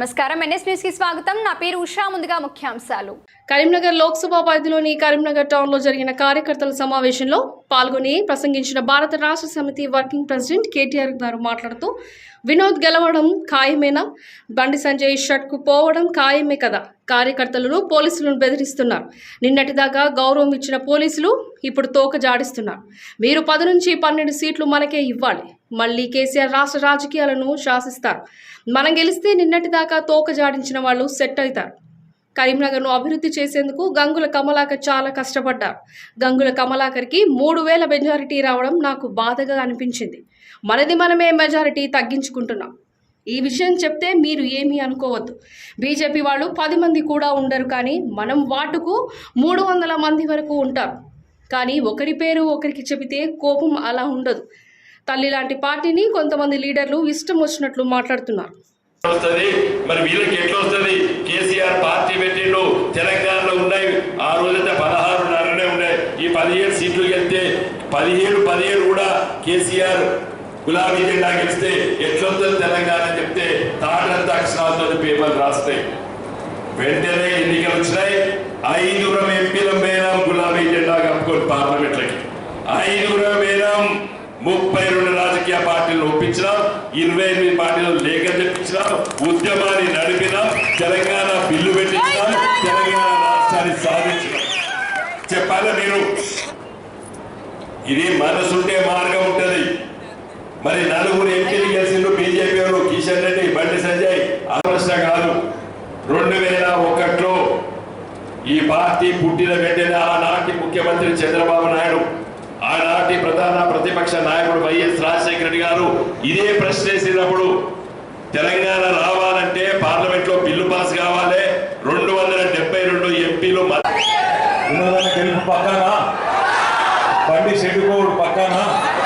నమస్కారం. ఎన్ఎస్ న్యూస్కి స్వాగతం. నా పేరు ఉషా. ముందుగా ముఖ్యాంశాలు. కరీంనగర్ లోక్సభ పరిధిలోని కరీంనగర్ టౌన్లో జరిగిన కార్యకర్తల సమావేశంలో పాల్గొని ప్రసంగించిన భారత రాష్ట్ర సమితి వర్కింగ్ ప్రెసిడెంట్ కేటీఆర్ గారు మాట్లాడుతూ వినోద్ గెలవడం ఖాయమేనా? బండి సంజయ్ షట్కు పోవడం ఖాయమే కదా? కార్యకర్తలను పోలీసులను బెదిరిస్తున్నారు. నిన్నటిదాకా గౌరవం ఇచ్చిన పోలీసులు ఇప్పుడు తోక జాడిస్తున్నారు. మీరు పది నుంచి పన్నెండు సీట్లు మనకే ఇవ్వాలి. మళ్ళీ కేసీఆర్ రాష్ట్ర రాజకీయాలను శాసిస్తారు. మనం గెలిస్తే నిన్నటిదాకా తోక జాడించిన వాళ్ళు సెట్ అవుతారు కరీంనగర్ను అభివృద్ధి చేసేందుకు గంగుల కమలాకర్ చాలా కష్టపడ్డారు. గంగుల కమలాకర్కి మూడు వేల మెజారిటీ రావడం నాకు బాధగా అనిపించింది. మనది మనమే మెజారిటీ తగ్గించుకుంటున్నాం. ఈ విషయం చెప్తే మీరు ఏమీ అనుకోవద్దు. బీజేపీ వాళ్ళు పది మంది కూడా ఉండరు కానీ మనం వాటుకు మూడు వందల మంది వరకు ఉంటారు కానీ ఒకరి పేరు ఒకరికి చెబితే కోపం అలా ఉండదు. తల్లి లాంటి పార్టీని కొంతమంది లీడర్లు ఇష్టం వచ్చినట్లు మాట్లాడుతున్నారు. వస్తుంది. మరి వీళ్ళకి ఎట్లా వస్తుంది? కేసీఆర్ పార్టీ పెట్టిండు తెలంగాణలో ఉన్నాయి. ఆ రోజైతే పదహారున్నరనే ఉన్నాయి. ఈ పదిహేడు సీట్లు గెలిస్తే పదిహేడు పదిహేడు కూడా కేసీఆర్ గులాబీ జెండా గెలిస్తే ఎట్లొస్తుంది తెలంగాణ అని చెప్తే తాటంత అక్షరాలతో పేపర్లు రాస్తాయి. వెంటనే ఎన్నికలు వచ్చినాయి. ఐదుగురం ఎంపీల మేరం గులాబీ జెండా కప్పుకొని పార్లమెంట్లకి. ఐదుగురం మేరం ముప్పై రెండు రాజకీయ పార్టీలను ఒప్పించినాం ఇరవై ఎనిమిది పార్టీలు లేఖ తెప్పించినాం ఉద్యమాన్ని నడిపినాం తెలంగాణ బిల్లు పెట్టించినాం తెలంగాణ రాష్ట్రాన్ని సాధించినాం. చెప్పాలా మీరు? ఇది మనసుంటే మార్గం ఉంటుంది. మరి నలుగురు ఎంపీలు గెలిచిండ్రు బీజేపీ వాళ్ళు కిషన్ రెడ్డి బండి సంజయ్ ఆలోచన కాదు. రెండు వేల ఒకటిలో ఈ పార్టీ పుట్టిన వెంటనే ఆనాటి ముఖ్యమంత్రి చంద్రబాబు నాయుడు ప్రతిపక్ష నాయకుడు వైఎస్ రాజశేఖర రెడ్డి గారు ఇదే ప్రశ్న వేసినప్పుడు తెలంగాణ రావాలంటే పార్లమెంట్లో బిల్లు పాస్ కావాలి. రెండు వందల డెబ్బై రెండు ఎంపీలు మ- గెలుపు పక్కన. బండి చెడుకోడు పక్కన.